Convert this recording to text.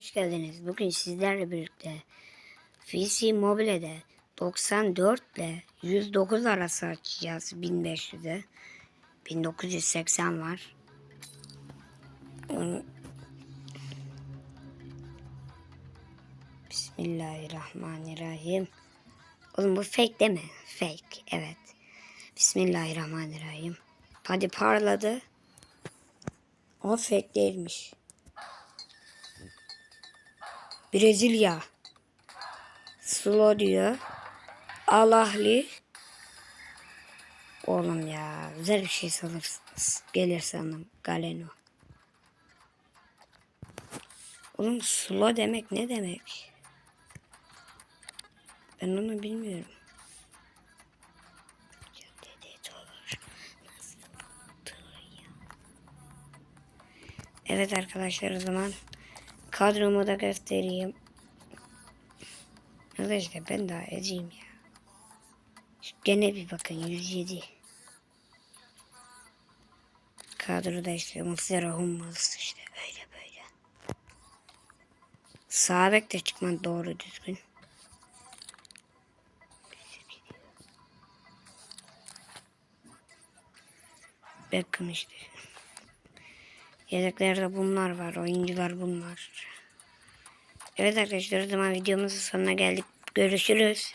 Hoş geldiniz. Bugün sizlerle birlikte PC Mobile'de 94 ile 109 arası açacağız 1500'e. 1980 var. Bismillahirrahmanirrahim. Oğlum bu fake değil mi? Fake. Evet. Bismillahirrahmanirrahim. Hadi parladı. O fake değilmiş. Brezilya. Slo diyor. Alahli. Oğlum ya güzel bir şey sanırsınız. Gelir sanırım. Galeno. Oğlum slo demek ne demek? Ben onu bilmiyorum. Evet arkadaşlar o zaman kadromu da göstereyim. Arkadaşlar ben daha edeyim ya. Gene bir bakın 107. Kadroda işte Muslera Hummels işte öyle böyle. Sağ de çıkmadı doğru düzgün. Beckham işte. Yedeklerde bunlar var. Oyuncular bunlar. Evet arkadaşlar o zaman videomuzun sonuna geldik. Görüşürüz.